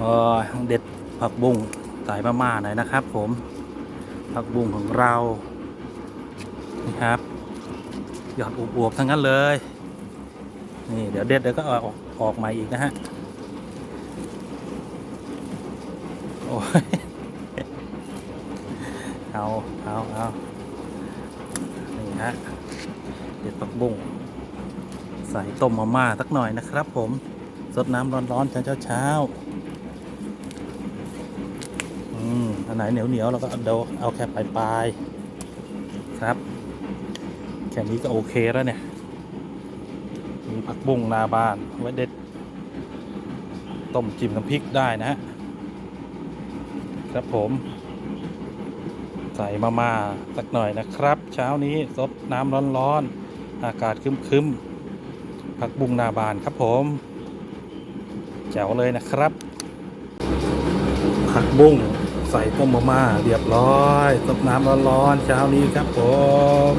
เออเด็ดผักบุ้งใส่มาม่าหน่อยนะครับ ผมผักบุ้งของเรานี่ครับหยอดอวบๆทั้งนั้นเลย นี่เดี๋ยวเด็ดเดี๋ยวก็ออกออกใหม่อีกนะฮะโอ้ยเอาเอาเอานี่ฮะเด็ดผักบุ้งใส่ต้มมาม่าสักหน่อยนะครับผมสดน้ำร้อนๆเช้าเช้าๆ อันไหนเหนียวเหนียวๆเราก็เอาเดาเอาแค่ปลายปลายๆครับ แค่นี้ก็โอเคแล้วเนี่ย มีผักบุ้งนาบานไว้เด็ด ต้มจิ้มน้ำพริกได้นะฮะ ครับผม ใส่มาม่าสักหน่อยนะครับ เช้านี้ซดน้ำร้อนๆ อากาศคึมๆ ผักบุ้งนาบานครับผมแจ๋วเลยนะครับผักบุ้ง ใส่ต้มมาม่าเรียบร้อยต้มน้ำร้อนๆเช้านี้ครับผม